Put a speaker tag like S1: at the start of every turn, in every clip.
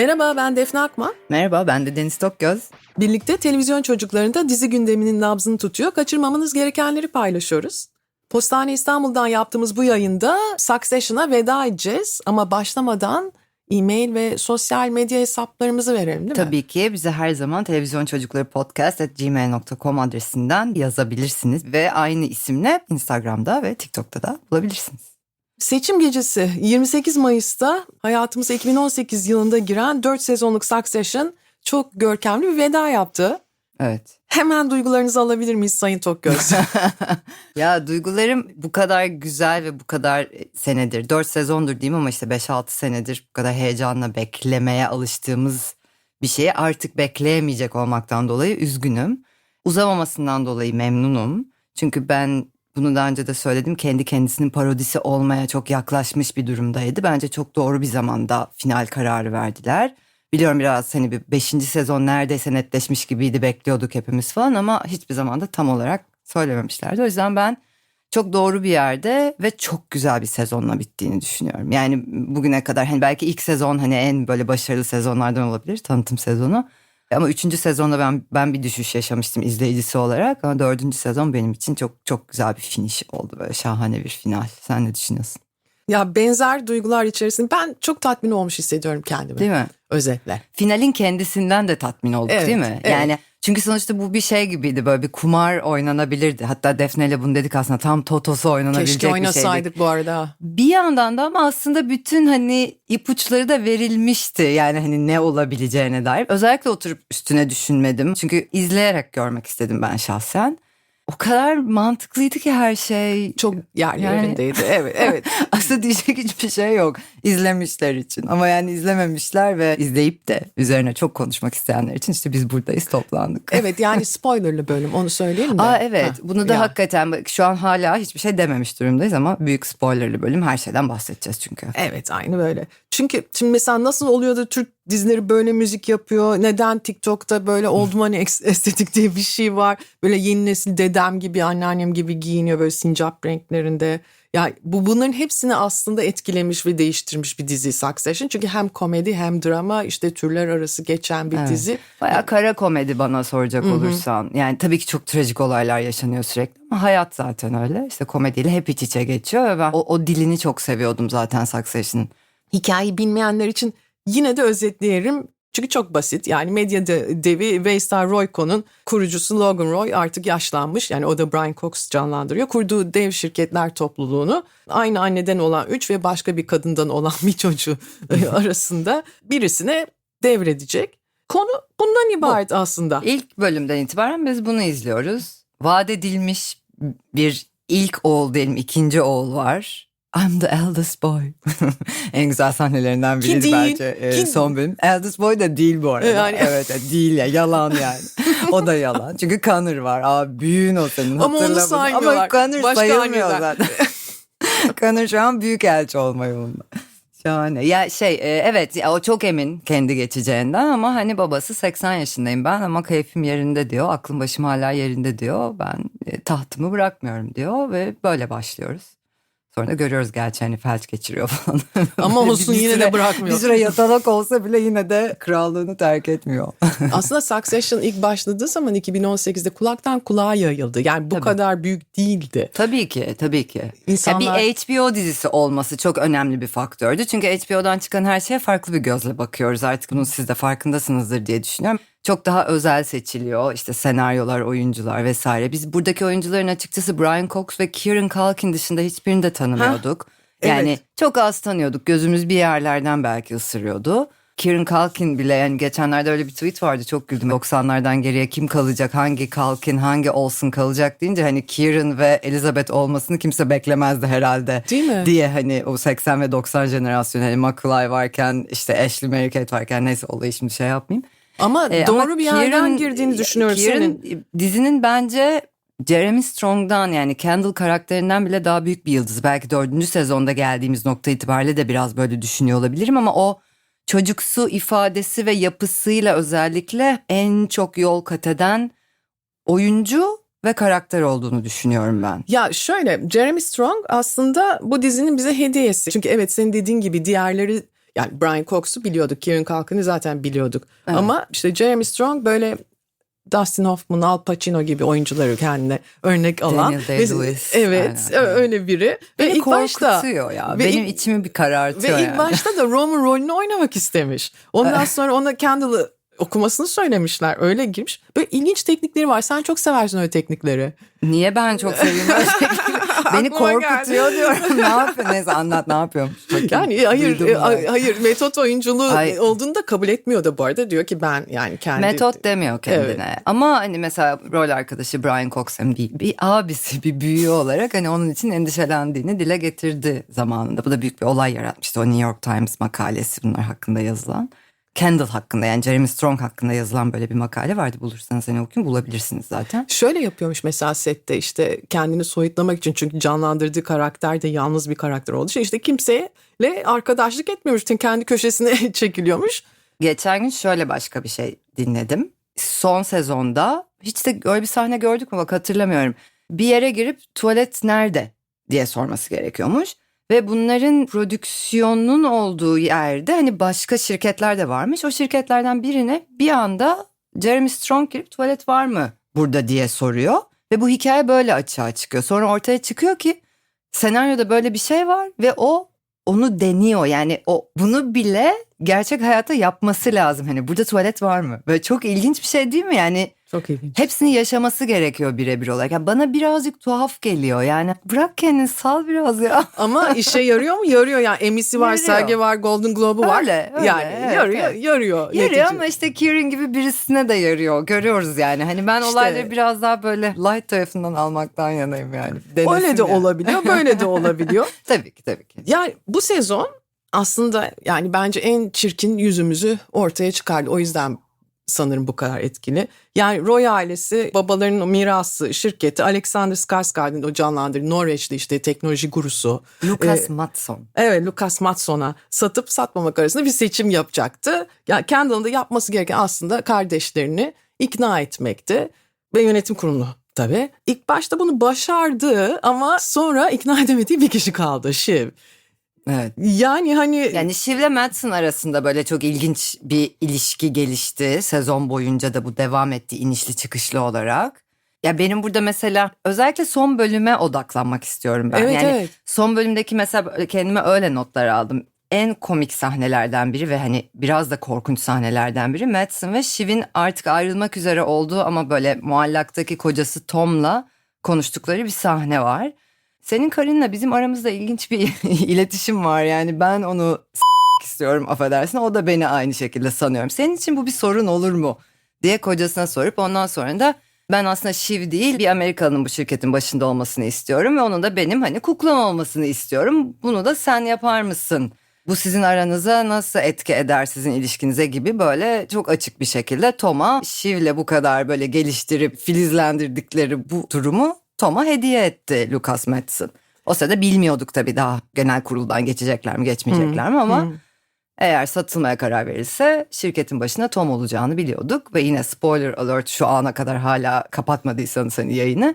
S1: Merhaba ben Defne Akman.
S2: Merhaba ben de Deniz Tokgöz.
S1: Birlikte televizyon çocuklarında dizi gündeminin nabzını tutuyor. Kaçırmamanız gerekenleri paylaşıyoruz. Postane İstanbul'dan yaptığımız bu yayında Succession'a veda edeceğiz. Ama başlamadan e-mail ve sosyal medya hesaplarımızı verelim değil mi?
S2: Tabii ki bize her zaman televizyon çocukları podcast at gmail.com adresinden yazabilirsiniz. Ve aynı isimle Instagram'da ve TikTok'ta da bulabilirsiniz.
S1: Seçim gecesi 28 Mayıs'ta hayatımıza 2018 yılında giren 4 sezonluk Succession çok görkemli bir veda yaptı.
S2: Evet.
S1: Hemen duygularınızı alabilir miyiz Sayın Tokgöz?
S2: ya duygularım bu kadar güzel ve bu kadar senedir, 4 sezondur diyeyim ama işte 5-6 senedir bu kadar heyecanla beklemeye alıştığımız bir şeyi artık bekleyemeyecek olmaktan dolayı üzgünüm. Uzamamasından dolayı memnunum. Çünkü ben bunu daha önce de söyledim kendi kendisinin parodisi olmaya çok yaklaşmış bir durumdaydı. Bence çok doğru bir zamanda final kararı verdiler. Biliyorum biraz hani bir beşinci sezon neredeyse netleşmiş gibiydi bekliyorduk hepimiz falan ama hiçbir zaman da tam olarak söylememişlerdi. O yüzden ben çok doğru bir yerde ve çok güzel bir sezonla bittiğini düşünüyorum. Yani bugüne kadar hani belki ilk sezon hani en böyle başarılı sezonlardan olabilir tanıtım sezonu. Ama üçüncü sezonda ben ben bir düşüş yaşamıştım izleyicisi olarak. Ama dördüncü sezon benim için çok çok güzel bir finish oldu böyle şahane bir final. Sen ne düşünüyorsun?
S1: Ya benzer duygular içerisinde ben çok tatmin olmuş hissediyorum kendimi.
S2: Değil mi?
S1: Özetle.
S2: Finalin kendisinden de tatmin olduk
S1: Evet,
S2: değil mi?
S1: evet.
S2: Yani çünkü sonuçta bu bir şey gibiydi böyle bir kumar oynanabilirdi. Hatta Defne ile bunu dedik aslında tam totosu oynanabilecek
S1: Keşke
S2: bir şeydi.
S1: oynasaydık bu arada.
S2: Bir yandan da ama aslında bütün hani ipuçları da verilmişti. Yani hani ne olabileceğine dair. Özellikle oturup üstüne düşünmedim. Çünkü izleyerek görmek istedim ben şahsen. O kadar mantıklıydı ki her şey.
S1: Çok yerlerindeydi. Evet, evet.
S2: Aslında diyecek hiçbir şey yok izlemişler için. Ama yani izlememişler ve izleyip de üzerine çok konuşmak isteyenler için işte biz buradayız toplandık.
S1: Evet yani spoilerlı bölüm onu söyleyelim de.
S2: Aa evet
S1: Ha,
S2: bunu da
S1: ya.
S2: hakikaten bak, şu an hala hiçbir şey dememiş durumdayız ama büyük spoilerlı bölüm her şeyden bahsedeceğiz çünkü.
S1: Evet aynı böyle. Çünkü şimdi mesela nasıl oluyor da Türk dizileri böyle müzik yapıyor? Neden TikTok'ta böyle oldum hani estetik diye bir şey var? Böyle yeni nesil dedem gibi anneannem gibi giyiniyor böyle sincap renklerinde. Ya bu bunların hepsini aslında etkilemiş ve değiştirmiş bir dizi Succession. Çünkü hem komedi hem drama işte türler arası geçen bir
S2: Evet.
S1: dizi.
S2: Baya kara komedi bana soracak olursan. Yani tabii ki çok trajik olaylar yaşanıyor sürekli ama hayat zaten öyle. İşte komediyle hep iç içe geçiyor ve ben o, o dilini çok seviyordum zaten Succession'ın.
S1: Hikayeyi bilmeyenler için yine de özetleyelim. Çünkü çok basit. Yani medya de- devi Waystar Royco'nun kurucusu Logan Roy artık yaşlanmış. Yani o da Brian Cox canlandırıyor. Kurduğu dev şirketler topluluğunu aynı anneden olan üç ve başka bir kadından olan bir çocuğu arasında birisine devredecek. Konu bundan ibaret aslında.
S2: İlk bölümden itibaren biz bunu izliyoruz. Vaat edilmiş bir ilk oğul diyelim ikinci oğul var. I'm the eldest boy. en güzel sahnelerinden
S1: Ki değil,
S2: bence e,
S1: ki-
S2: son bölüm. Eldest boy da değil bu arada.
S1: Yani-
S2: Evet değil ya yalan yani. o da yalan. Çünkü Connor var. Aa büyüğün o senin.
S1: Ama onu saymıyorlar.
S2: Ama Connor
S1: Başka
S2: sayılmıyor
S1: anneler.
S2: zaten. Connor şu an büyük elçi olma yolunda. Şahane. Ya şey e, evet ya o çok emin kendi geçeceğinden ama hani babası 80 yaşındayım ben ama keyfim yerinde diyor. Aklım başım hala yerinde diyor. Ben e, tahtımı bırakmıyorum diyor ve böyle başlıyoruz. Sonra görüyoruz gerçi hani felç geçiriyor falan.
S1: Ama olsun yine de
S2: süre-
S1: bırakmıyor.
S2: Bir süre yatalak olsa bile yine de krallığını terk etmiyor.
S1: Aslında Succession ilk başladığı zaman 2018'de kulaktan kulağa yayıldı. Yani bu
S2: Tabii.
S1: kadar büyük değildi.
S2: Tabii ki, tabii ki.
S1: İnsanlar-
S2: Ya bir HBO dizisi olması çok önemli bir faktördü. Çünkü HBO'dan çıkan her şeye farklı bir gözle bakıyoruz. Artık bunun siz de farkındasınızdır diye düşünüyorum. Çok daha özel seçiliyor. İşte senaryolar, oyuncular vesaire. Biz buradaki oyuncuların açıkçası Brian Cox ve Kieran Culkin dışında hiçbirini de tanımıyorduk. Yani
S1: evet.
S2: çok az tanıyorduk. Gözümüz bir yerlerden belki ısırıyordu. Kieran Culkin bile yani geçenlerde öyle bir tweet vardı çok güldüm. 90'lardan geriye kim kalacak, hangi Culkin, hangi Olsen kalacak deyince hani Kieran ve Elizabeth olmasını kimse beklemezdi herhalde.
S1: Değil mi?
S2: Diye hani o 80 ve 90 jenerasyonu hani Macaulay varken işte Ashley Mary Kate varken neyse olayı şimdi şey yapmayayım.
S1: Ama
S2: Ee,
S1: doğru
S2: ama
S1: bir yerden
S2: Kieran-
S1: girdiğini düşünüyorum
S2: Kieran,
S1: senin.
S2: dizinin bence Jeremy Strong'dan yani Kendall karakterinden bile daha büyük bir yıldız. Belki dördüncü sezonda geldiğimiz nokta itibariyle de biraz böyle düşünüyor olabilirim ama o çocuksu ifadesi ve yapısıyla özellikle en çok yol kat eden oyuncu ve karakter olduğunu düşünüyorum ben.
S1: Ya şöyle Jeremy Strong aslında bu dizinin bize hediyesi. Çünkü evet senin dediğin gibi diğerleri yani Brian Cox'u biliyorduk. Kieran Culkin'i zaten biliyorduk. Ama işte Jeremy Strong böyle Dustin Hoffman, Al Pacino gibi oyuncuları kendine örnek alan.
S2: Daniel
S1: ve-
S2: Day-Lewis.
S1: Evet,
S2: Aynen,
S1: öyle biri. Ve
S2: Beni
S1: ilk başta
S2: ya.
S1: ve
S2: Benim
S1: ilk-
S2: içimi bir karartıyor
S1: ve ilk
S2: yani.
S1: başta da Roman rolünü oynamak istemiş. Ondan sonra ona Candle'ı okumasını söylemişler. Öyle girmiş. Böyle ilginç teknikleri var. Sen çok seversin öyle teknikleri.
S2: Niye ben çok seviyorum öyle? Beni korkutuyor
S1: geldi.
S2: diyorum. ne yapıyor? Neyse anlat ne yapıyormuş. Bakayım.
S1: Yani hayır
S2: Duydum
S1: e, hayır metot oyunculuğu
S2: Ay.
S1: olduğunu da kabul etmiyor da bu arada. Diyor ki ben yani kendi
S2: Metot demiyor kendine. Ama hani mesela rol arkadaşı Brian Cox hem bir, bir abisi, bir büyüğü olarak hani onun için endişelendiğini dile getirdi zamanında. Bu da büyük bir olay yaratmıştı. O New York Times makalesi bunlar hakkında yazılan. Kendall hakkında yani Jeremy Strong hakkında yazılan böyle bir makale vardı. Bulursanız hani okuyun bulabilirsiniz zaten.
S1: Şöyle yapıyormuş mesela sette işte kendini soyutlamak için çünkü canlandırdığı karakter de yalnız bir karakter olduğu için işte kimseyle arkadaşlık etmiyormuş. Kendi köşesine çekiliyormuş.
S2: Geçen gün şöyle başka bir şey dinledim. Son sezonda hiç de öyle bir sahne gördük mü bak hatırlamıyorum. Bir yere girip tuvalet nerede diye sorması gerekiyormuş. Ve bunların prodüksiyonun olduğu yerde hani başka şirketler de varmış. O şirketlerden birine bir anda Jeremy Strong girip tuvalet var mı burada diye soruyor. Ve bu hikaye böyle açığa çıkıyor. Sonra ortaya çıkıyor ki senaryoda böyle bir şey var ve o onu deniyor. Yani o bunu bile gerçek hayatta yapması lazım. Hani burada tuvalet var mı? Böyle çok ilginç bir şey değil mi? Yani
S1: Çok ilginç.
S2: hepsini yaşaması gerekiyor birebir olarak. Yani bana birazcık tuhaf geliyor. Yani bırak kendini sal biraz ya.
S1: Ama işe yarıyor mu? Yarıyor yani. Emmy'si var,
S2: Yarıyor.
S1: Sergi var, Golden Globe'u var.
S2: Öyle, öyle,
S1: yani
S2: evet,
S1: yarıyor,
S2: evet.
S1: yarıyor.
S2: Yarıyor
S1: netice.
S2: ama işte Kieran gibi birisine de yarıyor. Görüyoruz yani. Hani ben
S1: İşte-
S2: olayları biraz daha böyle light tarafından almaktan yanayım yani. Denesin
S1: Öyle de
S2: yani.
S1: olabiliyor, böyle de olabiliyor.
S2: Tabii ki tabii ki.
S1: Yani bu sezon aslında yani bence en çirkin yüzümüzü ortaya çıkardı. O yüzden sanırım bu kadar etkili. Yani Roy ailesi babalarının o mirası şirketi Alexander Skarsgård'ın o canlandırdığı Norveçli işte teknoloji gurusu.
S2: Lucas
S1: Ee,
S2: Matson.
S1: Evet Lucas Matson'a satıp satmamak arasında bir seçim yapacaktı. Yani Kendall'ın da yapması gereken aslında kardeşlerini ikna etmekti. Ve yönetim kurulu tabii. İlk başta bunu başardı ama sonra ikna edemediği bir kişi kaldı Shiv.
S2: Evet.
S1: Yani hani
S2: Yani Shiv'le Madsen arasında böyle çok ilginç bir ilişki gelişti. Sezon boyunca da bu devam etti inişli çıkışlı olarak. Ya benim burada mesela özellikle son bölüme odaklanmak istiyorum ben.
S1: Evet,
S2: yani
S1: evet.
S2: son bölümdeki mesela kendime öyle notlar aldım. En komik sahnelerden biri ve hani biraz da korkunç sahnelerden biri Madsen ve Shiv'in artık ayrılmak üzere olduğu ama böyle muallaktaki kocası Tom'la konuştukları bir sahne var. Senin karınla bizim aramızda ilginç bir iletişim var yani ben onu istiyorum affedersin o da beni aynı şekilde sanıyorum. Senin için bu bir sorun olur mu diye kocasına sorup ondan sonra da ben aslında Shiv değil bir Amerikalı'nın bu şirketin başında olmasını istiyorum ve onun da benim hani kuklam olmasını istiyorum. Bunu da sen yapar mısın? Bu sizin aranıza nasıl etki eder sizin ilişkinize gibi böyle çok açık bir şekilde Tom'a Shiv'le bu kadar böyle geliştirip filizlendirdikleri bu durumu Tom'a hediye etti Lucas Madsen. O sırada bilmiyorduk tabii daha genel kuruldan geçecekler mi geçmeyecekler mi ama
S1: Hı.
S2: eğer satılmaya karar verilse şirketin başına Tom olacağını biliyorduk. Ve yine spoiler alert şu ana kadar hala kapatmadıysanız hani yayını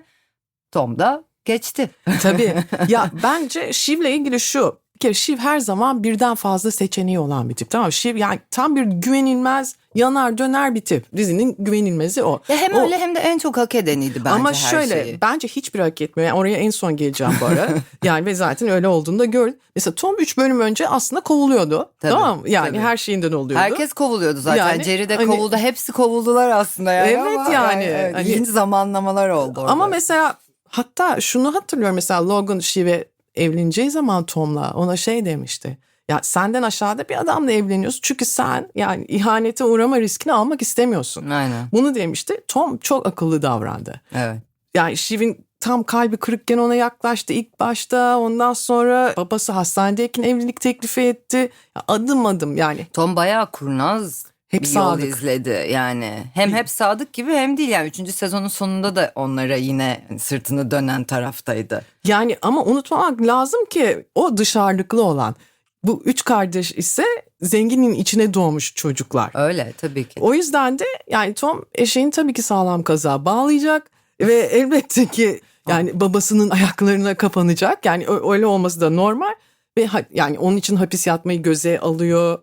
S2: Tom da geçti.
S1: tabii. ya bence Shiv'le ilgili şu. Bir kere Shiv her zaman birden fazla seçeneği olan bir tip. Tamam? Shiv yani tam bir güvenilmez yanar döner bir tip. Dizinin güvenilmezi o.
S2: Ya hem
S1: O-
S2: öyle hem de en çok hak edeniydi bence
S1: Ama
S2: her
S1: şöyle
S2: şeyi.
S1: bence hiçbir hak etmiyor. Yani oraya en son geleceğim bu ara. yani ve zaten öyle olduğunu da gördüm. Mesela Tom 3 bölüm önce aslında kovuluyordu.
S2: Tabii,
S1: tamam? Yani
S2: tabii.
S1: her şeyinden oluyordu.
S2: Herkes kovuluyordu zaten.
S1: Yani
S2: Jerry de
S1: hani-
S2: kovuldu. Hepsi kovuldular aslında yani.
S1: Evet
S2: ama
S1: yani,
S2: evet,
S1: hani-
S2: ilginç zamanlamalar oldu orada.
S1: Ama mesela hatta şunu hatırlıyorum mesela Logan Shiv'e evleneceği zaman Tom'la ona şey demişti. Ya senden aşağıda bir adamla evleniyorsun çünkü sen yani ihanete uğrama riskini almak istemiyorsun.
S2: Aynen.
S1: Bunu demişti. Tom çok akıllı davrandı.
S2: Evet.
S1: Yani Shiv'in tam kalbi kırıkken ona yaklaştı ilk başta. Ondan sonra babası hastanedeyken evlilik teklifi etti. Ya adım adım yani.
S2: Tom bayağı kurnaz
S1: Hep
S2: bir yol
S1: sadık.
S2: izledi yani. Hem hep sadık gibi hem değil yani. Üçüncü sezonun sonunda da onlara yine sırtını dönen taraftaydı.
S1: Yani ama unutmamak lazım ki o dışarılıklı olan. Bu üç kardeş ise zenginin içine doğmuş çocuklar.
S2: Öyle tabii ki.
S1: O yüzden de yani Tom eşeğini tabii ki sağlam kaza bağlayacak ve elbette ki yani babasının ayaklarına kapanacak. Yani öyle olması da normal. ve yani onun için hapis yatmayı göze alıyor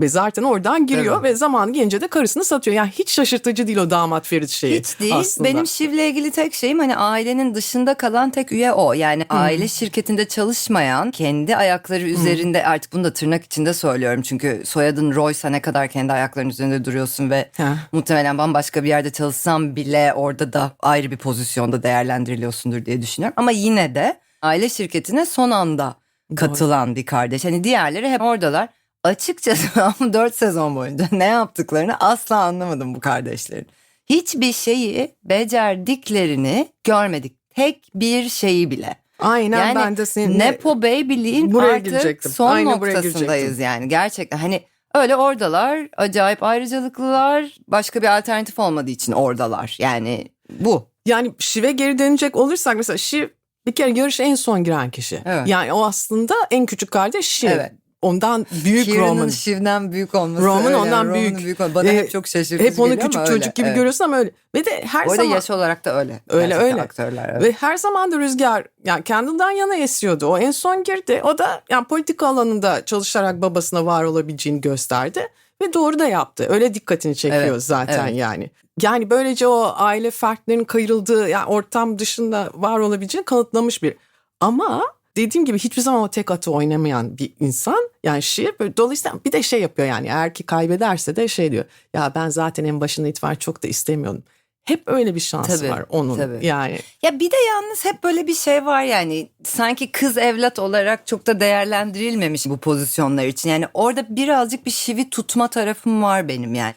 S1: ve zaten oradan giriyor
S2: Evet.
S1: ve zamanı gelince de karısını satıyor. Yani hiç şaşırtıcı değil o damat Ferit şeyi
S2: Hiç değil.
S1: aslında.
S2: Benim Şiv'le ilgili tek şeyim hani ailenin dışında kalan tek üye o. Yani aile şirketinde çalışmayan, kendi ayakları üzerinde artık bunu da tırnak içinde söylüyorum. Çünkü soyadın Roysa ne kadar kendi ayaklarının üzerinde duruyorsun ve
S1: Heh.
S2: muhtemelen bambaşka bir yerde çalışsam bile orada da ayrı bir pozisyonda değerlendiriliyorsundur diye düşünüyorum. Ama yine de aile şirketine son anda katılan bir kardeş. Hani diğerleri hep oradalar. Açıkçası ben 4 sezon boyunca ne yaptıklarını asla anlamadım bu kardeşlerin. Hiçbir şeyi becerdiklerini görmedik. Tek bir şeyi bile.
S1: Aynen
S2: Yani
S1: ben de seninle
S2: Nepo Baby'liğin artık
S1: girecektim.
S2: son
S1: buraya
S2: noktasındayız yani gerçekten. Hani öyle oradalar acayip ayrıcalıklılar başka bir alternatif olmadığı için oradalar. Yani bu.
S1: Yani Şiv'e geri dönecek olursak mesela Şiv bir kere yarışa en son giren kişi.
S2: Evet.
S1: Yani o aslında en küçük kardeş Şiv.
S2: Evet.
S1: Ondan büyük
S2: Kieran'ın
S1: Roman.
S2: Şiv'den büyük olması.
S1: Roman
S2: öyle.
S1: ondan
S2: Roman'ın
S1: büyük.
S2: olması. Bana
S1: Ee,
S2: hep çok şaşırtıcı
S1: Hep onu küçük çocuk
S2: öyle,
S1: gibi
S2: evet.
S1: görüyorsun ama öyle. Ve de her
S2: Bu arada
S1: zaman
S2: yaş olarak da öyle.
S1: Öyle, öyle.
S2: Aktörler, evet.
S1: ve her zaman da Rüzgar yani kendinden yana esiyordu. O en son girdi. O da yani politika alanında çalışarak babasına var olabileceğini gösterdi ve doğru da yaptı. Öyle dikkatini çekiyor
S2: Evet,
S1: zaten
S2: evet.
S1: yani. Yani böylece o aile fertlerinin kayırıldığı yani ortam dışında var olabileceğini kanıtlamış bir. Ama dediğim gibi hiçbir zaman o tek atı oynamayan bir insan. Yani şey böyle dolayısıyla bir de şey yapıyor yani eğer ki kaybederse de şey diyor. Ya ben zaten en başında itibaren çok da istemiyordum. Hep öyle bir şans
S2: Tabii,
S1: var onun.
S2: tabii.
S1: Yani
S2: Ya bir de yalnız hep böyle bir şey var yani sanki kız evlat olarak çok da değerlendirilmemiş bu pozisyonlar için. Yani orada birazcık bir şivi tutma tarafım var benim yani.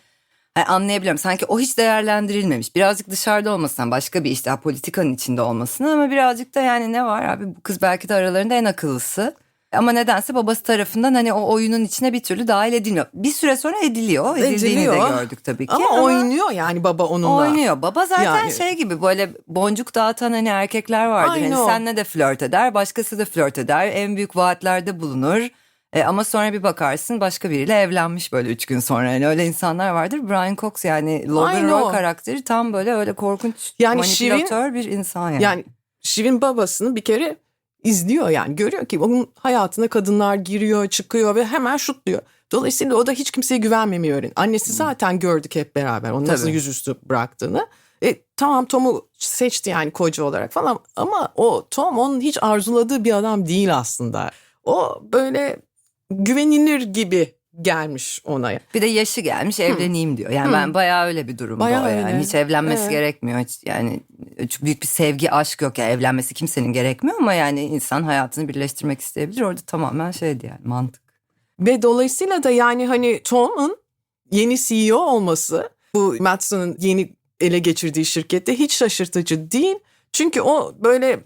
S2: Yani anlayabiliyorum sanki o hiç değerlendirilmemiş. Birazcık dışarıda olmasından başka bir işte politikanın içinde olmasından ama birazcık da yani ne var abi bu kız belki de aralarında en akıllısı. Ama nedense babası tarafından hani o oyunun içine bir türlü dahil edilmiyor. Bir süre sonra ediliyor. Edildiğini de
S1: Ediliyor.
S2: gördük tabii ki.
S1: ama, oynuyor yani baba onunla.
S2: Oynuyor. Baba zaten
S1: Yani-
S2: şey gibi böyle boncuk dağıtan hani erkekler vardır.
S1: Aynı
S2: Hani
S1: o.
S2: senle de flört eder, başkası da flört eder. En büyük vaatlerde bulunur. E, ama sonra bir bakarsın başka biriyle evlenmiş böyle üç gün sonra. Yani öyle insanlar vardır. Brian Cox yani Logan Roy karakteri tam böyle öyle korkunç
S1: Yani
S2: manipülatör bir insan yani.
S1: Yani Şiv'in babasını bir kere izliyor yani görüyor ki onun hayatına kadınlar giriyor çıkıyor ve hemen şutluyor. Dolayısıyla o da hiç kimseye güvenmemeyi öğren. Annesi zaten gördük hep beraber onu nasıl
S2: Tabii.
S1: yüzüstü bıraktığını. E, tamam Tom'u seçti yani koca olarak falan ama o Tom onun hiç arzuladığı bir adam değil aslında. O böyle güvenilir gibi gelmiş ona.
S2: Bir de yaşı gelmiş evleneyim diyor. Yani
S1: Hı.
S2: ben bayağı öyle bir durumda
S1: Bayağı
S2: o yani.
S1: öyle.
S2: Hiç evlenmesi
S1: Evet.
S2: gerekmiyor. Hiç yani büyük bir sevgi, aşk yok. Yani evlenmesi kimsenin gerekmiyor ama yani insan hayatını birleştirmek isteyebilir. Orada tamamen şeydi yani mantık.
S1: Ve dolayısıyla da yani hani Tom'un yeni CEO olması bu Matsson'ın yeni ele geçirdiği şirkette hiç şaşırtıcı değil. Çünkü o böyle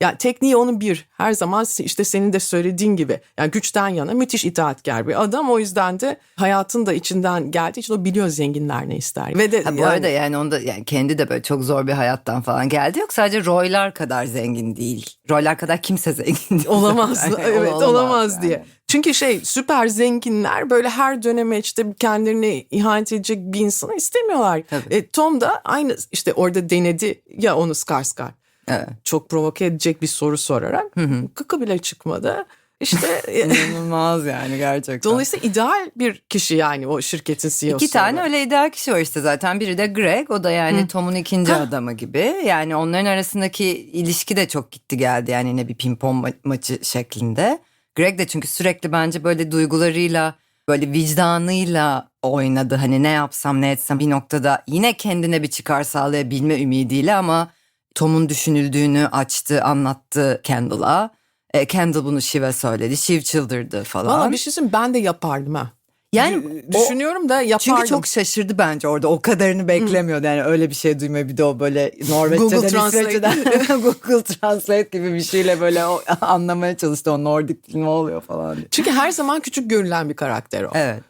S1: ya tekniği onun bir her zaman işte senin de söylediğin gibi yani güçten yana müthiş itaatkar bir adam. O yüzden de hayatın da içinden geldiği için o biliyor zenginler ne ister. Ve de
S2: Ha, bu
S1: yani-
S2: arada yani onda yani kendi de böyle çok zor bir hayattan falan geldi. Yok sadece Roy'lar kadar zengin değil. Roy'lar kadar kimse zengin değil.
S1: Olamaz. evet
S2: Olamaz
S1: olamaz,
S2: yani.
S1: diye. Çünkü şey süper zenginler böyle her döneme işte kendilerine ihanet edecek bir insanı istemiyorlar.
S2: Tabii.
S1: E, Tom da aynı işte orada denedi ya onu Skarsgård.
S2: Evet.
S1: Çok provoke edecek bir soru sorarak kıkı bile çıkmadı. İşte e,
S2: İnanılmaz yani gerçekten.
S1: dolayısıyla ideal bir kişi yani o şirketin CEO'su.
S2: İki tane öyle ideal kişi var işte zaten. Biri de Greg o da yani Tom'un ikinci adamı gibi. Yani onların arasındaki ilişki de çok gitti geldi yani yine bir pimpon ma- maçı şeklinde. Greg de çünkü sürekli bence böyle duygularıyla böyle vicdanıyla oynadı. Hani ne yapsam ne etsem bir noktada yine kendine bir çıkar sağlayabilme ümidiyle ama Tom'un düşünüldüğünü açtı anlattı Kendall'a. E, Kendall bunu Shiv'e söyledi. Shiv çıldırdı falan.
S1: Valla bir şey söyleyeyim ben de yapardım ha.
S2: yani o-
S1: Düşünüyorum da yapardım.
S2: çünkü çok şaşırdı bence orada. O kadarını beklemiyordu. Yani öyle bir şey duymaya bir de o böyle Norveççeden,
S1: Google Translate.
S2: İsveççeden Google Translate gibi bir şeyle böyle o anlamaya çalıştı. O Nordik ne oluyor falan diye.
S1: Çünkü her zaman küçük görülen bir karakter o.
S2: Evet.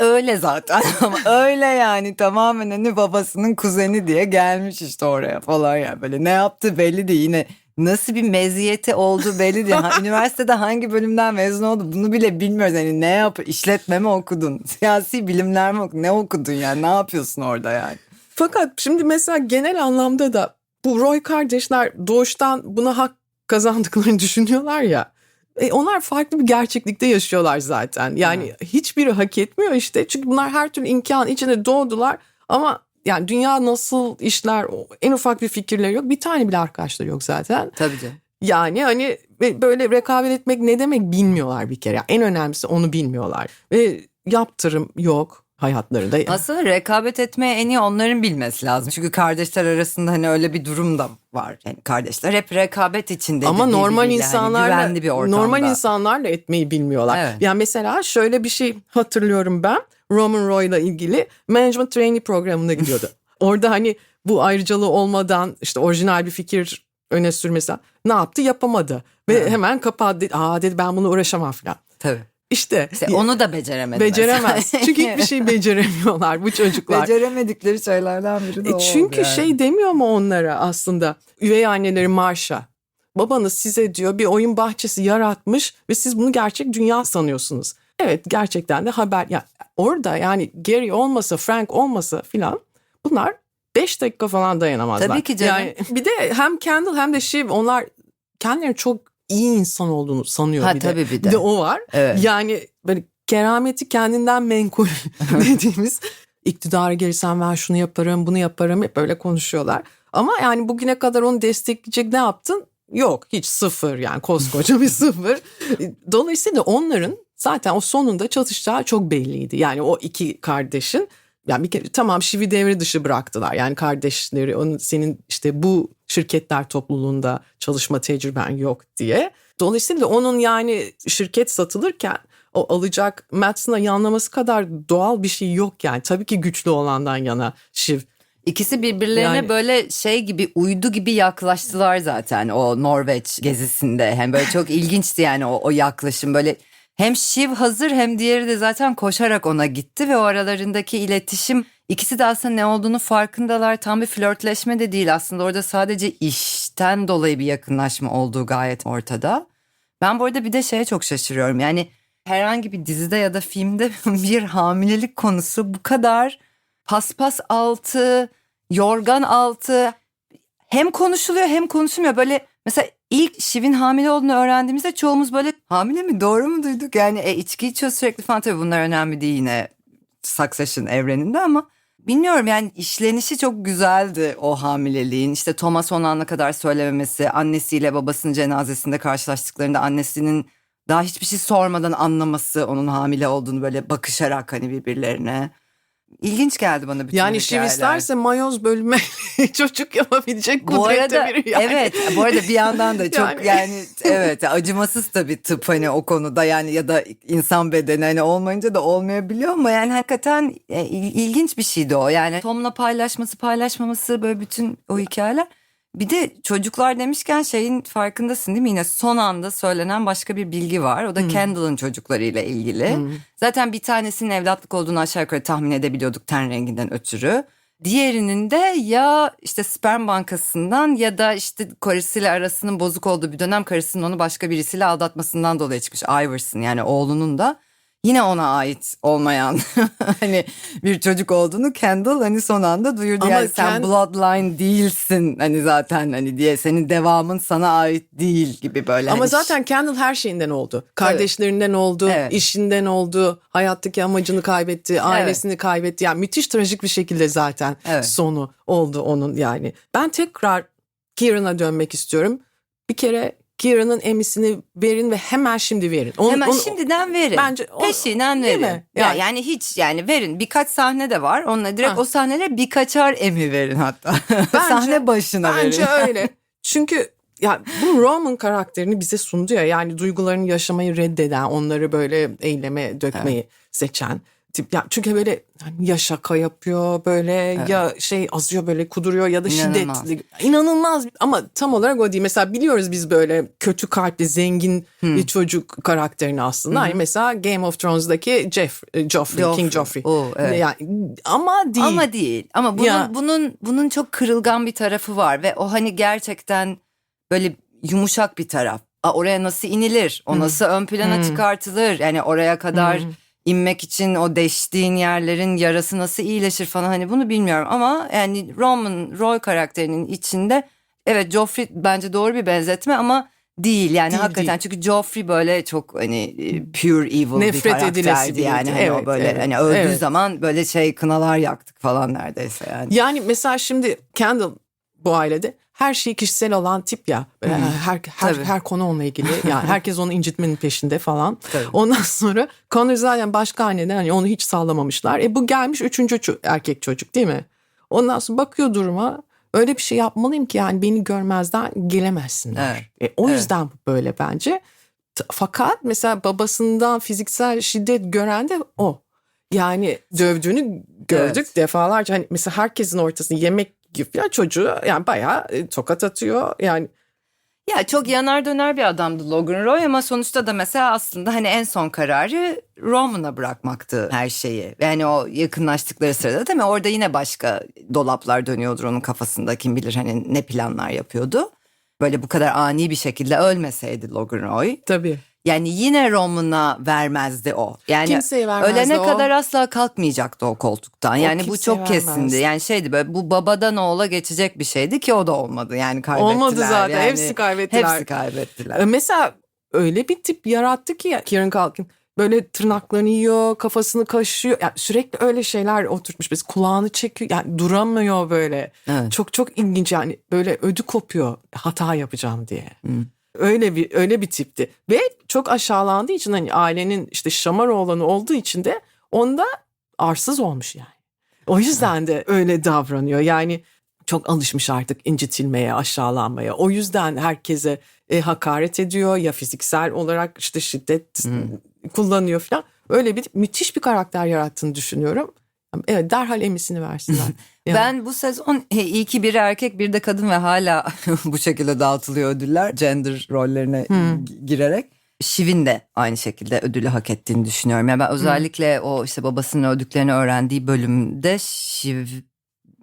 S2: E öyle zaten ama öyle yani tamamen hani babasının kuzeni diye gelmiş işte oraya falan yani böyle ne yaptı belli değil yine nasıl bir meziyeti olduğu belli değil. Ha, üniversitede hangi bölümden mezun oldu bunu bile bilmiyoruz. Hani ne yap işletme mi okudun siyasi bilimler mi okudun ne okudun yani ne yapıyorsun orada yani.
S1: Fakat şimdi mesela genel anlamda da bu Roy kardeşler doğuştan buna hak kazandıklarını düşünüyorlar ya. E, onlar farklı bir gerçeklikte yaşıyorlar zaten. Yani hiçbiri hak etmiyor işte. Çünkü bunlar her türlü imkan içinde doğdular ama yani dünya nasıl işler en ufak bir fikirleri yok. Bir tane bile arkadaşları yok zaten.
S2: Tabii canım.
S1: Yani hani böyle rekabet etmek ne demek bilmiyorlar bir kere. Yani en önemlisi onu bilmiyorlar. Ve yaptırım yok hayatlarında.
S2: Aslında rekabet etmeye en iyi onların bilmesi lazım. Çünkü kardeşler arasında hani öyle bir durum da var. Yani kardeşler hep rekabet içinde.
S1: Ama normal
S2: hani
S1: insanlarla
S2: güvenli bir ortamda.
S1: normal insanlarla etmeyi bilmiyorlar.
S2: Evet.
S1: Yani mesela şöyle bir şey hatırlıyorum ben. Roman Roy'la ilgili management trainee programına gidiyordu. Orada hani bu ayrıcalığı olmadan işte orijinal bir fikir öne sürmesi ne yaptı yapamadı ve
S2: Evet.
S1: hemen kapadı. Aa dedi ben bunu uğraşamam falan.
S2: Tabii.
S1: İşte,
S2: İşte onu da beceremedi.
S1: beceremez. Çünkü hiçbir şey beceremiyorlar bu çocuklar.
S2: Beceremedikleri şeylerden biri de
S1: E çünkü
S2: yani.
S1: şey demiyor mu onlara aslında üvey anneleri Marşa. Babanız size diyor bir oyun bahçesi yaratmış ve siz bunu gerçek dünya sanıyorsunuz. Evet gerçekten de haber ya orada yani Gary olmasa Frank olmasa filan bunlar 5 dakika falan dayanamazlar.
S2: Tabii ki canım.
S1: Yani bir de hem Kendall hem de Shiv onlar kendilerinin çok iyi insan olduğunu sanıyor
S2: Ha
S1: bir de.
S2: tabii bir
S1: Bir
S2: de.
S1: de o var.
S2: Evet.
S1: Yani böyle kerameti kendinden menkul dediğimiz iktidara gelirsem ben şunu yaparım bunu yaparım hep böyle konuşuyorlar. Ama yani bugüne kadar onu destekleyecek ne yaptın? Yok hiç sıfır yani koskoca bir sıfır. Dolayısıyla onların zaten o sonunda çatışacağı çok belliydi. Yani o iki kardeşin yani bir kere tamam Şivi devre dışı bıraktılar. Yani kardeşleri onun senin işte bu şirketler topluluğunda çalışma tecrüben yok diye. Dolayısıyla onun yani şirket satılırken o alacak Madsen'a yanlaması kadar doğal bir şey yok yani. Tabii ki güçlü olandan yana Shiv.
S2: İkisi birbirlerine
S1: Yani-
S2: böyle şey gibi uydu gibi yaklaştılar zaten o Norveç gezisinde. Hem böyle çok ilginçti yani o, o yaklaşım böyle hem Shiv hazır hem diğeri de zaten koşarak ona gitti ve o aralarındaki iletişim ikisi de aslında ne olduğunu farkındalar. Tam bir flörtleşme de değil aslında orada sadece işten dolayı bir yakınlaşma olduğu gayet ortada. Ben bu arada bir de şeye çok şaşırıyorum yani herhangi bir dizide ya da filmde bir hamilelik konusu bu kadar paspas altı, yorgan altı hem konuşuluyor hem konuşulmuyor. Böyle mesela ilk Şiv'in hamile olduğunu öğrendiğimizde çoğumuz böyle hamile mi doğru mu duyduk? Yani e, içki içiyor sürekli falan tabii bunlar önemli değil yine Succession evreninde ama bilmiyorum yani işlenişi çok güzeldi o hamileliğin. İşte Thomas son ana kadar söylememesi, annesiyle babasının cenazesinde karşılaştıklarında annesinin daha hiçbir şey sormadan anlaması onun hamile olduğunu böyle bakışarak hani birbirlerine. İlginç geldi bana bütün
S1: Yani
S2: hikayeler.
S1: isterse mayoz bölme çocuk yapabilecek
S2: bu
S1: kudrette
S2: arada
S1: biri yani.
S2: evet bu arada bir yandan da çok
S1: Yani-
S2: yani, evet acımasız tabii tıp hani o konuda yani ya da insan bedeni hani olmayınca da olmayabiliyor ama yani hakikaten e, il- ilginç bir şeydi o yani Tom'la paylaşması paylaşmaması böyle bütün o hikayeler bir de çocuklar demişken şeyin farkındasın değil mi? Yine son anda söylenen başka bir bilgi var. O da Kendall'ın çocuklarıyla ilgili. Zaten bir tanesinin evlatlık olduğunu aşağı yukarı tahmin edebiliyorduk ten renginden ötürü. Diğerinin de ya işte sperm bankasından ya da işte karısıyla arasının bozuk olduğu bir dönem karısının onu başka birisiyle aldatmasından dolayı çıkmış. Iverson yani oğlunun da yine ona ait olmayan hani bir çocuk olduğunu Kendall hani son anda duyurdu.
S1: Ama
S2: yani sen
S1: Ken-
S2: bloodline değilsin hani zaten hani diye senin devamın sana ait değil gibi böyle.
S1: Ama
S2: hani
S1: zaten Kendall her şeyinden oldu. Kardeşlerinden oldu,
S2: Evet.
S1: işinden oldu, hayattaki amacını kaybetti, ailesini kaybetti. Yani müthiş trajik bir şekilde zaten
S2: Evet.
S1: sonu oldu onun yani. Ben tekrar Kieran'a dönmek istiyorum. Bir kere Kieran'ın emisini verin ve hemen şimdi verin. Onu-
S2: Hemen
S1: onu-
S2: şimdiden verin.
S1: Bence o-
S2: Peşinen
S1: Değil
S2: verin.
S1: mi?
S2: Ya
S1: Yani-
S2: yani hiç yani verin. Birkaç sahne de var. Onunla direkt
S1: Ha.
S2: o sahnelere birkaçar emi verin hatta. sahne başına
S1: Bence
S2: verin.
S1: öyle. Çünkü ya bu Roman karakterini bize sundu ya yani duygularını yaşamayı reddeden, onları böyle eyleme dökmeyi seçen tip. Ya çünkü böyle ya şaka yapıyor böyle ya şey azıyor böyle kuduruyor ya da
S2: İnanılmaz.
S1: şiddetli. İnanılmaz ama tam olarak o değil. Mesela biliyoruz biz böyle kötü kalpli zengin bir çocuk karakterini aslında. Hani mesela Game of Thrones'daki Jeff, Joffrey,
S2: Joffrey.
S1: King Joffrey.
S2: Oo, evet.
S1: Yani, ama değil.
S2: Ama değil. Ama bunun
S1: Ya.
S2: bunun bunun çok kırılgan bir tarafı var ve o hani gerçekten böyle yumuşak bir taraf. Aa, oraya nasıl inilir? O nasıl ön plana çıkartılır? Yani oraya kadar inmek için o deştiğin yerlerin yarası nasıl iyileşir falan hani bunu bilmiyorum ama yani Roman Roy karakterinin içinde evet Joffrey bence doğru bir benzetme ama Değil yani
S1: Değil,
S2: hakikaten
S1: değil.
S2: çünkü Joffrey böyle çok hani e, pure evil
S1: Nefret
S2: bir karakterdi yani hani o
S1: Evet,
S2: böyle
S1: evet,
S2: hani öldüğü
S1: evet.
S2: zaman böyle şey kınalar yaktık falan neredeyse yani.
S1: Yani mesela şimdi Kendall bu ailede her şeyi kişisel olan tip ya. Böyle Her, her,
S2: Tabii.
S1: her konu onunla ilgili. Yani herkes onu incitmenin peşinde falan.
S2: Tabii.
S1: Ondan sonra Connor zaten başka anneden hani onu hiç sağlamamışlar. E bu gelmiş üçüncü erkek çocuk değil mi? Ondan sonra bakıyor duruma. Öyle bir şey yapmalıyım ki yani beni görmezden gelemezsinler. E, o
S2: Evet.
S1: yüzden bu böyle bence. Fakat mesela babasından fiziksel şiddet gören de o. Yani dövdüğünü gördük
S2: Evet.
S1: defalarca. Hani mesela herkesin ortasında yemek ya çocuğu yani bayağı e, tokat atıyor. Yani
S2: Ya çok yanar döner bir adamdı Logan Roy ama sonuçta da mesela aslında hani en son kararı Roman'a bırakmaktı her şeyi. Yani o yakınlaştıkları sırada değil mi? Orada yine başka dolaplar dönüyordur onun kafasında kim bilir hani ne planlar yapıyordu. Böyle bu kadar ani bir şekilde ölmeseydi Logan Roy.
S1: tabii.
S2: Yani yine Roman'a vermezdi o. Yani
S1: Kimseye vermezdi
S2: ölene
S1: o.
S2: kadar asla kalkmayacaktı o koltuktan.
S1: O
S2: Yani bu çok
S1: vermezdi.
S2: kesindi. Yani şeydi böyle bu babadan oğula geçecek bir şeydi ki o da olmadı. Yani kaybettiler.
S1: Olmadı zaten.
S2: Yani
S1: Hepsi kaybettiler.
S2: Hepsi kaybettiler.
S1: E, Mesela öyle bir tip yarattı ki Kieran Culkin. Böyle tırnaklarını yiyor, kafasını kaşıyor. Yani sürekli öyle şeyler oturtmuş. Biz kulağını çekiyor. Yani duramıyor böyle.
S2: Evet.
S1: Çok çok ilginç yani böyle ödü kopuyor hata yapacağım diye.
S2: Hı.
S1: Öyle bir öyle bir tipti ve çok aşağılandığı için hani ailenin işte şamar oğlanı olduğu için de onda arsız olmuş yani. O yüzden de öyle davranıyor. Yani çok alışmış artık incitilmeye, aşağılanmaya. O yüzden herkese e, hakaret ediyor ya fiziksel olarak işte şiddet kullanıyor falan. Öyle bir müthiş bir karakter yarattığını düşünüyorum. Evet derhal emisini versinler. Yani.
S2: Ben bu sezon e, iyi ki biri erkek bir de kadın ve hala bu şekilde dağıtılıyor ödüller gender rollerine gi- girerek. Şiv'in de aynı şekilde ödülü hak ettiğini düşünüyorum. Yani ben özellikle o işte babasının öldüklerini öğrendiği bölümde Şiv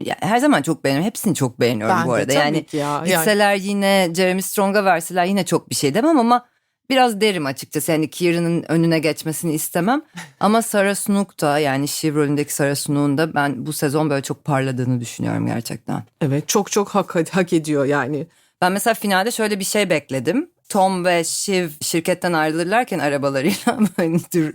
S2: ya her zaman çok beğeniyorum. Hepsini çok beğeniyorum
S1: Ben
S2: bu
S1: de
S2: arada.
S1: tabii
S2: Yani
S1: ya. Yani-
S2: gitseler yine Jeremy Strong'a verseler yine çok bir şey demem ama biraz derim açıkçası. Yani Kieran'ın önüne geçmesini istemem. Ama Sarah Snook da yani Shiv rolündeki Sarah Snook'un da ben bu sezon böyle çok parladığını düşünüyorum gerçekten.
S1: Evet çok çok hak, hak ediyor yani.
S2: Ben mesela finalde şöyle bir şey bekledim. Tom ve Shiv şirketten ayrılırlarken arabalarıyla böyle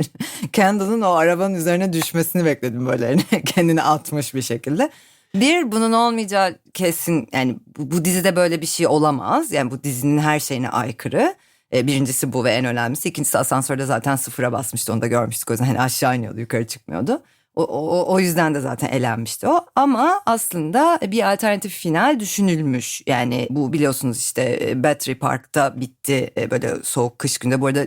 S2: Kendall'ın o arabanın üzerine düşmesini bekledim böyle kendini atmış bir şekilde. Bir bunun olmayacağı kesin yani bu, bu dizide böyle bir şey olamaz. Yani bu dizinin her şeyine aykırı. E, birincisi bu ve en önemlisi. İkincisi asansörde zaten sıfıra basmıştı onu da görmüştük. O yüzden hani aşağı iniyordu yukarı çıkmıyordu. O, o, o yüzden de zaten elenmişti o. Ama aslında bir alternatif final düşünülmüş. Yani bu biliyorsunuz işte e, Battery Park'ta bitti e, böyle soğuk kış günde. Bu arada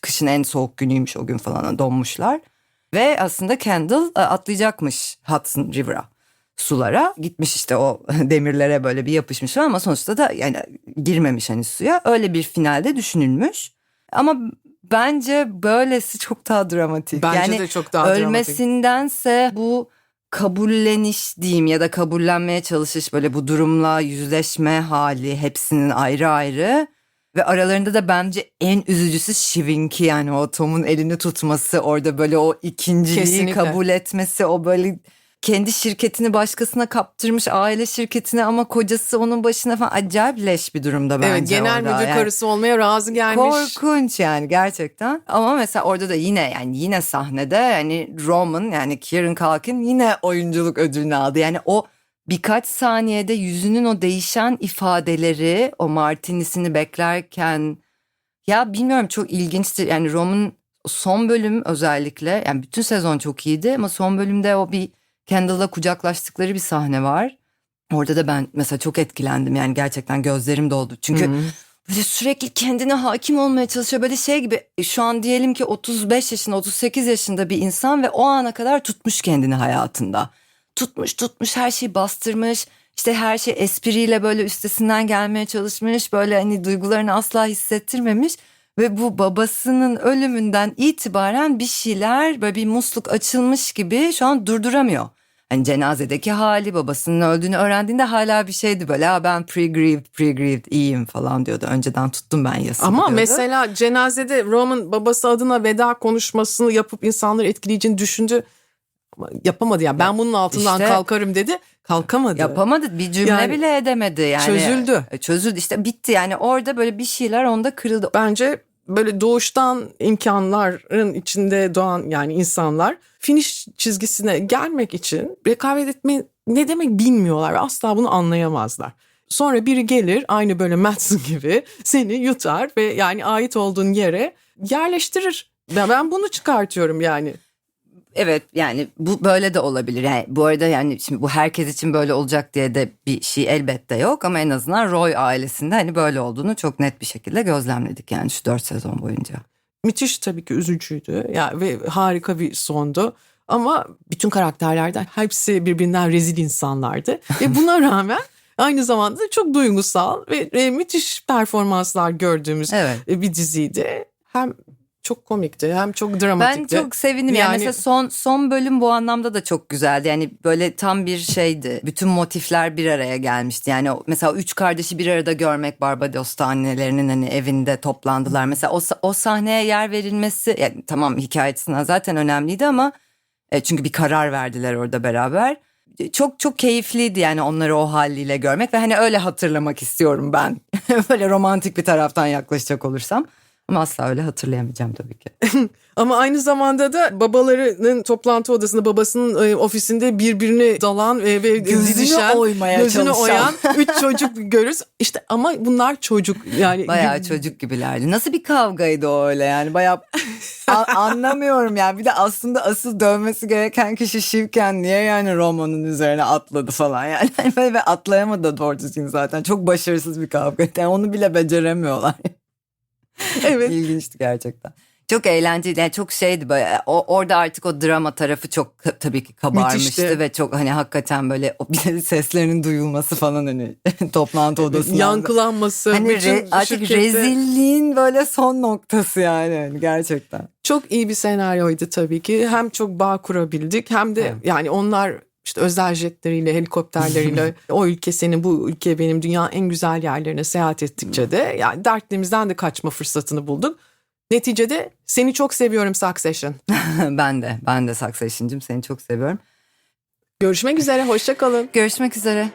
S2: kışın en soğuk günüymüş o gün falan donmuşlar. Ve aslında Kendall atlayacakmış Hudson River'a sulara. Gitmiş işte o demirlere böyle bir yapışmış ama sonuçta da yani girmemiş hani suya. Öyle bir finalde düşünülmüş. Ama bence böylesi çok daha dramatik.
S1: Bence
S2: yani
S1: de çok daha dramatik.
S2: ölmesindense bu kabulleniş diyeyim ya da kabullenmeye çalışış böyle bu durumla yüzleşme hali hepsinin ayrı ayrı ve aralarında da bence en üzücüsü Shiv'inki yani o Tom'un elini tutması orada böyle o ikinciliği
S1: Kesinlikle.
S2: kabul etmesi o böyle kendi şirketini başkasına kaptırmış aile şirketine ama kocası onun başına falan acayip leş bir durumda bence
S1: Evet genel
S2: orada.
S1: müdür
S2: Yani
S1: karısı olmaya razı gelmiş.
S2: Korkunç yani gerçekten. Ama mesela orada da yine yani yine sahnede yani Roman yani Kieran Culkin yine oyunculuk ödülünü aldı. Yani o birkaç saniyede yüzünün o değişen ifadeleri o Martinis'ini beklerken ya bilmiyorum çok ilginçti. Yani Roman son bölüm özellikle yani bütün sezon çok iyiydi ama son bölümde o bir Kendall'la kucaklaştıkları bir sahne var. Orada da ben mesela çok etkilendim yani gerçekten gözlerim doldu. Çünkü böyle sürekli kendine hakim olmaya çalışıyor. Böyle şey gibi e, şu an diyelim ki 35 yaşında 38 yaşında bir insan ve o ana kadar tutmuş kendini hayatında. Tutmuş tutmuş her şeyi bastırmış. İşte her şey espriyle böyle üstesinden gelmeye çalışmış. Böyle hani duygularını asla hissettirmemiş. Ve bu babasının ölümünden itibaren bir şeyler böyle bir musluk açılmış gibi şu an durduramıyor. Hani cenazedeki hali babasının öldüğünü öğrendiğinde hala bir şeydi böyle ha ben pre-grieved pre-grieved iyiyim falan diyordu. Önceden tuttum ben yasını
S1: Ama
S2: diyordu.
S1: mesela cenazede Roman babası adına veda konuşmasını yapıp insanları etkileyeceğini düşündü. Ama yapamadı yani ben bunun altından
S2: İşte-
S1: kalkarım dedi kalkamadı.
S2: Yapamadı bir cümle
S1: Yani
S2: bile edemedi yani.
S1: çözüldü.
S2: E, Çözüldü işte bitti yani orada böyle bir şeyler onda kırıldı.
S1: Bence böyle doğuştan imkanların içinde doğan yani insanlar finish çizgisine gelmek için rekabet etmeyi ne demek bilmiyorlar ve asla bunu anlayamazlar. Sonra biri gelir aynı böyle Madsen gibi seni yutar ve yani ait olduğun yere yerleştirir. Ben bunu çıkartıyorum yani.
S2: Evet yani bu böyle de olabilir. Yani bu arada yani şimdi bu herkes için böyle olacak diye de bir şey elbette yok ama en azından Roy ailesinde hani böyle olduğunu çok net bir şekilde gözlemledik yani şu dört sezon boyunca.
S1: Müthiş tabii ki üzücüydü ya ve harika bir sondu. Ama bütün karakterlerden hepsi birbirinden rezil insanlardı. ve buna rağmen aynı zamanda da çok duygusal ve e, müthiş performanslar gördüğümüz
S2: Evet.
S1: e, bir diziydi. Hem çok komikti hem çok
S2: Ben
S1: dramatikti.
S2: çok sevindim yani,
S1: Yani-
S2: mesela son son bölüm bu anlamda da çok güzeldi. Yani böyle tam bir şeydi. Bütün motifler bir araya gelmişti. Yani mesela üç kardeşi bir arada görmek Barbados'ta annelerinin hani evinde toplandılar. Mesela o, o sahneye yer verilmesi yani tamam hikayesinden zaten önemliydi ama e, çünkü bir karar verdiler orada beraber. E, Çok çok keyifliydi yani onları o haliyle görmek ve hani öyle hatırlamak istiyorum ben. böyle romantik bir taraftan yaklaşacak olursam. Ama asla öyle hatırlayamayacağım tabii ki.
S1: Ama aynı zamanda da babalarının toplantı odasında babasının e, ofisinde birbirini dalan e, ve
S2: Gözünü
S1: didişen,
S2: oymaya
S1: gözünü
S2: çalışan.
S1: oyan üç çocuk görürüz. İşte ama bunlar çocuk yani
S2: Bayağı çocuk gibilerdi. Nasıl bir kavgaydı o öyle yani bayağı A- anlamıyorum yani. Bir de aslında asıl dövmesi gereken kişi Şivken niye yani Roman'ın üzerine atladı falan yani. Ve, ve atlayamadı doğru düzgün zaten. Çok başarısız bir kavga. Yani onu bile beceremiyorlar.
S1: Evet.
S2: İlginçti gerçekten. Çok eğlenceli yani çok şeydi böyle o, orada artık o drama tarafı çok tabii ki kabarmıştı
S1: Müthişti.
S2: ve çok hani hakikaten böyle o seslerinin duyulması falan hani toplantı odasında.
S1: yankılanması.
S2: Hani re- artık
S1: şirkette
S2: rezilliğin böyle son noktası yani hani gerçekten.
S1: Çok iyi bir senaryoydu tabii ki. Hem çok bağ kurabildik hem de
S2: Evet.
S1: yani onlar işte özel jetleriyle, helikopterleriyle o ülke senin, bu ülke benim dünyanın en güzel yerlerine seyahat ettikçe de yani dertlerimizden de kaçma fırsatını bulduk. Neticede seni çok seviyorum Succession.
S2: ben de ben de Succession'cım seni çok seviyorum.
S1: Görüşmek üzere, hoşça kalın.
S2: Görüşmek üzere.